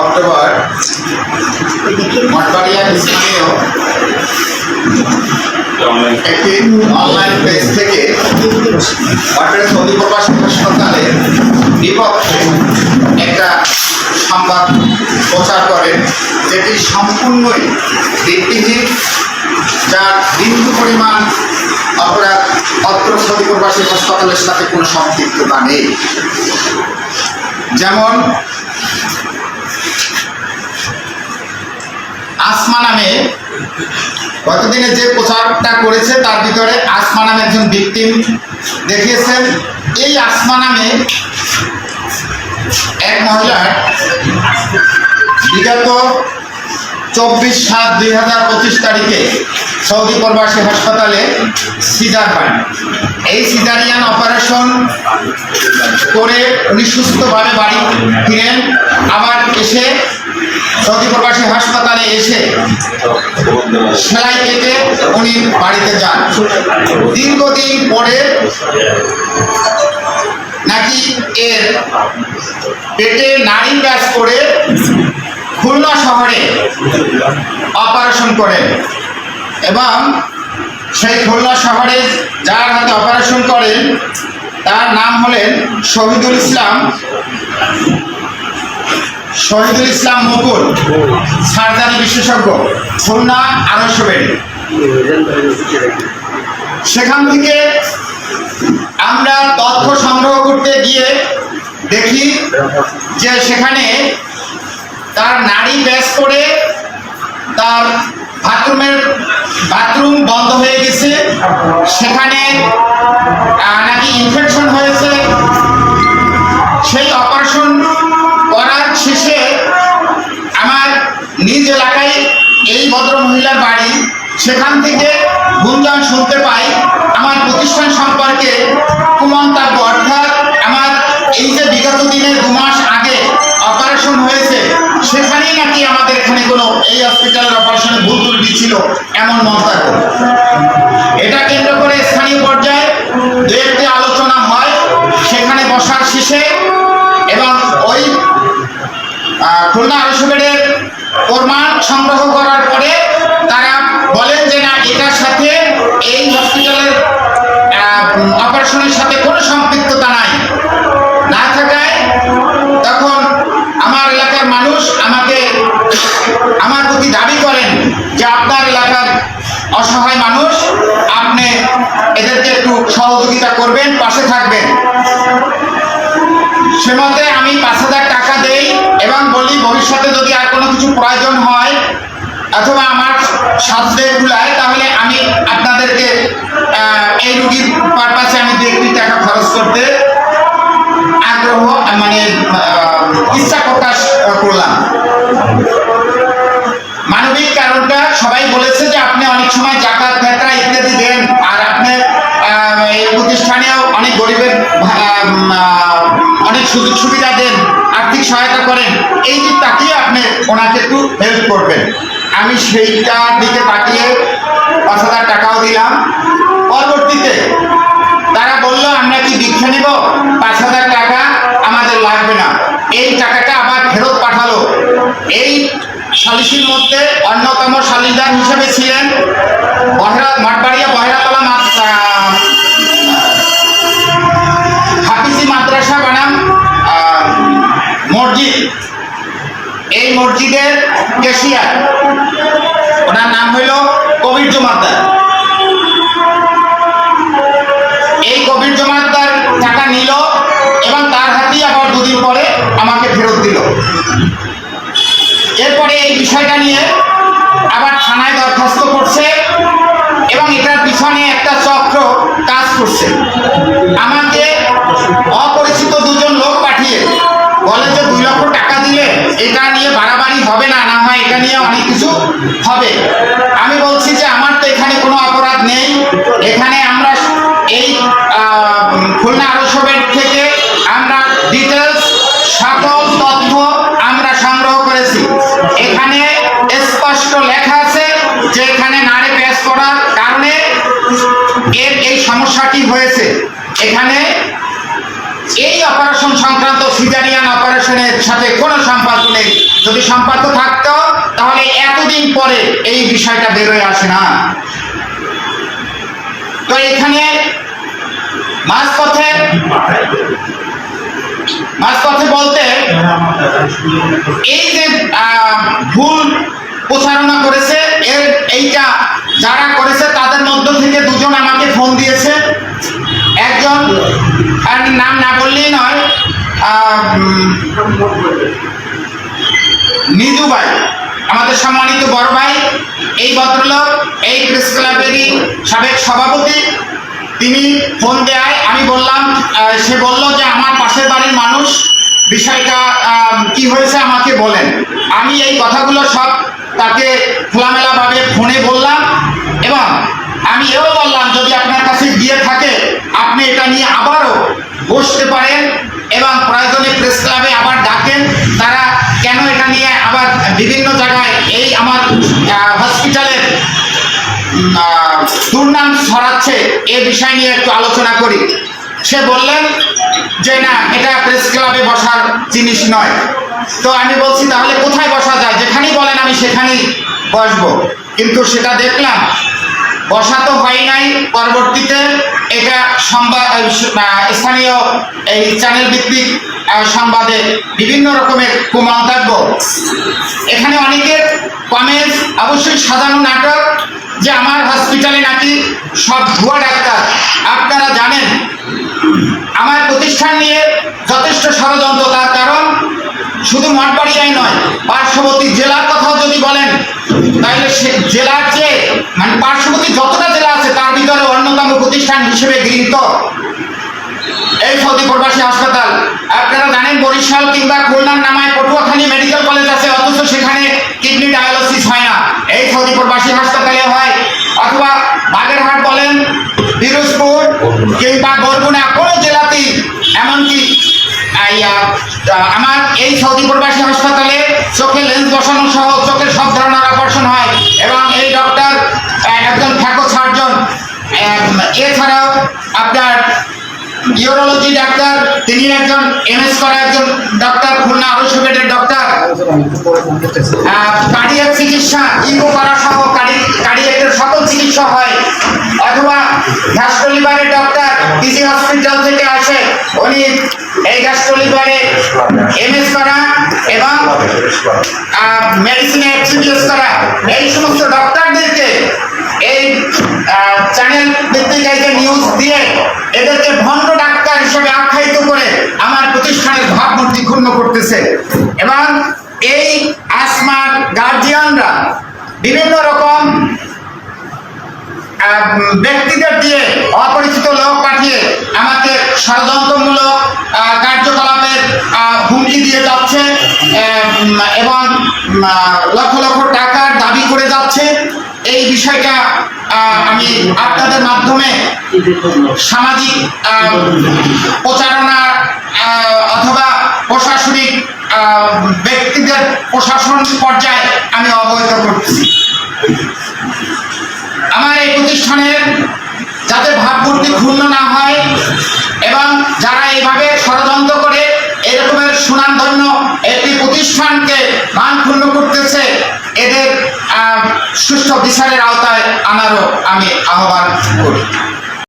October Mathbaria স্থানীয় একটি online page থেকে মঠের সৌদি প্রবাসী হাসপাতালের বিপক্ষে একটা সংবাদ প্রচার করেন যেটি সম্পূর্ণই ভিত্তিহীন, যার বিন্দু পরিমাণ অপরাধ, অত্র সৌদি প্রবাসী হাসপাতালের সাথে কোনো সম্পৃক্ততা নেই। যেমন আসমা নামে। গতদিনে যে প্রচারটা করেছে তার ভিতরে আসমা নামে একজন ভিকটিম দেখিয়েছেন। এই আসমা নামে এক মহিলার বিগত চব্বিশ সাত দুই হাজার পঁচিশ তারিখে সৌদি প্রবাসী হাসপাতালে সিজার হয় এই সিজারিয়ান অপারেশন করে উনি সুস্থভাবে বাড়ি ফিরেন, আবার এসে সৌদি প্রবাসী হাসপাতালে এসে সেলাই কেটে উনি বাড়িতে যান। দীর্ঘদিন পরে নাকি এর পেটে নারী ব্যাস করে খুলনা শহরে অপারেশন করেন এবং সেই খুলনা শহরে যার হাতে অপারেশন করেন, তার নাম হলেন শহীদুল ইসলাম। শহীদুল ইসলাম মুকুল সার্জারি বিশেষজ্ঞ, খুলনা আড়াইশো বেড। সেখান থেকে আমরা তথ্য সংগ্রহ করতে গিয়ে দেখি যে সেখানে তার নারী ব্যাস করে তার বাথরুমের, বাথরুম বন্ধ হয়ে গেছে। সেখানে নাকি ইনফেকশন হয়েছে। এই হসপিটালের অপারেশনে ভুল ত্রুটি ছিল এমন মন্তব্য এটা কেন্দ্র করে স্থানীয় পর্যায়ে দু একটি আলোচনা হয়, সেখানে বসার শেষে এবং ওই খুলনা আলোচবের প্রমাণ সংগ্রহ করার পরে তারা বলেন যে না, এটার সাথে এই হসপিটালের অপারেশনের সাথে কোনো সম্পৃক্ততা নাই। প্রতি দাবি করেন যে আপনার এলাকার অসহায় মানুষ, আপনি এদেরকে একটু সহযোগিতা করবেন, পাশে থাকবেন। সে মতে আমি পাঁচ হাজার টাকা দেই এবং বলি ভবিষ্যতে যদি আর কোনো কিছু প্রয়োজন হয় অথবা আমার সাধ্যে কুলায় তাহলে আমি আপনাদেরকে এই রুগীর পারপাসে আমি দু একটি টাকা খরচ করতে আগ্রহ মানে ইচ্ছা প্রকাশ করলাম। মানবিক কারণটা সবাই বলেছে যে আপনি অনেক সময় জাকাত ভেতরা ইত্যাদি দেন, আর আপনি এই প্রতিষ্ঠানেও অনেক গরিবের অনেক সুযোগ সুবিধা দেন, আর্থিক সহায়তা করেন, এই দিক তাকিয়ে আপনি ওনাকে একটু হেল্প করবেন। আমি সেইটার দিকে তাকিয়ে পাঁচ হাজার টাকাও দিলাম। পরবর্তীতে তারা বলল, আমরা কি দীক্ষা নিব? পাঁচ হাজার সালিসির মধ্যে অন্যতম সালিসদার হিসেবে ছিলেন বহেরা মঠবাড়িয়া বহেরাতলা হাফিজি মাদ্রাসা বানাম মসজিদ। এই মসজিদের কেশিয়ার, ওনার নাম হইল কবির জমাদ্দার এই কবির জমাদ্দার টাকা নিল এবং তার হাতেই আবার দুদিন পরে এরপরে এই বিষয়টা নিয়ে আবার থানায় দরখাস্ত করছে এবং এটার পিছনে একটা চক্র কাজ করছে। আমাকে অপরিচিত দুজন লোক পাঠিয়ে বলে যে দুই লক্ষ টাকা দিলে এটা নিয়ে বাড়াবাড়ি হবে না না হয় এটা নিয়ে অনেক কিছু হবে। আমি বলছি যে আমার তো এখানে কোনো অপরাধ নেই। এখানে আমরা এই খুলনা আলোসবের থেকে আমরা ডিটেলস সিজারিয়ান অপারেশনের সাথে কোনো সম্পর্ক নেই। যদি সম্পর্ক থাকতো, তাহলে এতদিন পরে এই বিষয়টা বেরোয় আসে না। তো এখানে মাঝপথে মাঝপথে বলতে, এই যে ভুল প্রচারণা করেছে, এর এইটা যারা করেছে, তাদের মধ্য থেকে দুজন আমাকে ফোন দিয়েছে। একজন আর নাম না বললেই নয় নিজু ভাই, আমাদের সম্মানিত বড় ভাই, এই ভদ্রলোক, এই প্রেস ক্লাবেরই সাবেক সভাপতি, তিনি ফোন দেয়, আমি বললাম সে বলল যে আমার পাশের বাড়ির মানুষ, বিষয়টা কি হয়েছে আমাকে বলেন। আমি এই কথাগুলো সব তাকে খোলামেলাভাবে ফোনে দুর্নাম ছড়াচ্ছে এ বিষয় নিয়ে একটু আলোচনা করি। সে বললেন যে, না, এটা প্রেস ক্লাবে বসার জিনিস নয়। তো আমি বলছি, তাহলে কোথায় বসা যায়? যেখানেই বলেন আমি সেখানেই বসবো। কিন্তু সেটা দেখলাম, বসা তো হয় নাই। পরবর্তীতে এটা সংবাদ স্থানীয় এই চ্যানেল ভিত্তিক সংবাদে বিভিন্ন রকমের কুমন্তব্য এখানে অনেকের কমেন্ট অবশ্যই সাজানো নাটক যে আমার হসপিটালে নাকি সব ভুয়া ডাক্তার। আপনারা জানেন, আমার প্রতিষ্ঠান নিয়ে যথেষ্ট ষড়যন্ত্র, তার কারণ শুধু মঠবাড়িয়াই নয়, পার্শ্ববর্তী জেলার কথাও যদি বলেন, তাহলে সে জেলার যে মানে পার্শ্ববর্তী যতটা জেলা আছে, তার ভিতরে অন্যতম প্রতিষ্ঠান হিসেবে গৃহীত। এই সৌদি প্রবাসী হাসপাতাল, আপনারা জানেন বরিশাল কিংবা খুলনার নামায় পটুয়াখালী মেডিকেল কলেজ আছে, অথচ সেখানে কিডনি ডায়ালিসিস হয় না। এই সৌদি প্রবাসী হাসপাতালে হয়। অথবা বাগেরহাট বলেন, পিরোজপুর কিংবা বরগুনা, কোনো জেলাতেই। এমনকি আমার এই সৌদি প্রবাসী হাসপাতালে চোখে লেন্স বসানো সহ চোখের সব ধরনের অপারেশন হয় এবং এই ডক্টর একজন ফ্যাকো সার্জন। এছাড়াও আপনার ইউরোলজি ডাক্তার তিনি একজন এমএস করা একজন ডক্টর খুলনা বেডের ডক্টর কার্ডিয়াক চিকিৎসা ইকো করা সহ কার্ডিয়াকের সকল চিকিৎসা হয়। অথবা গ্যাস্ট্রোলিভারের ডক্টর পিজি হসপিটাল থেকে আসে, উনি এই গ্যাস্ট্রোলিভারে এমএস করা এবং মেডিসিনে এক্সপিরিয়েন্স করা। এই সমস্ত ডক্টরদেরকে এই চ্যানেল ভিত্তিক নিউজ দিয়ে এদেরকে ভণ্ড ডাক্তার হিসেবে আখ্যায়িত করে আমার প্রতিষ্ঠানের ভাবমূর্তি ক্ষুণ্ণ করতেছে। এবং এই আসমার গার্জিয়ানরা বিভিন্ন রকম ব্যক্তিদের দিয়ে অপরিচিত লোক পাঠিয়ে আমাকে ষড়যন্ত্রমূলক কার্যকলাপের হুমকি দিয়ে যাচ্ছে এবং লক্ষ লক্ষ টাকার দাবি করে যাচ্ছে। এই বিষয়টা আমি আপনাদের মাধ্যমে সামাজিক প্রচারণা অথবা প্রশাসনিক ব্যক্তিদের প্রশাসন পর্যায়ে আমি অবহিত করতেছি। আমার এই প্রতিষ্ঠানের যাতে ভাবমূর্তি ক্ষুণ্ণ না হয় এবং যারা এইভাবে ষড়যন্ত্র করে এরকমের সুনামধন্য একটি প্রতিষ্ঠানকে মান ক্ষুণ্ণ করতেছে, এদের সুষ্ঠু বিচারের আওতায় আনারও আমি আহ্বান করি।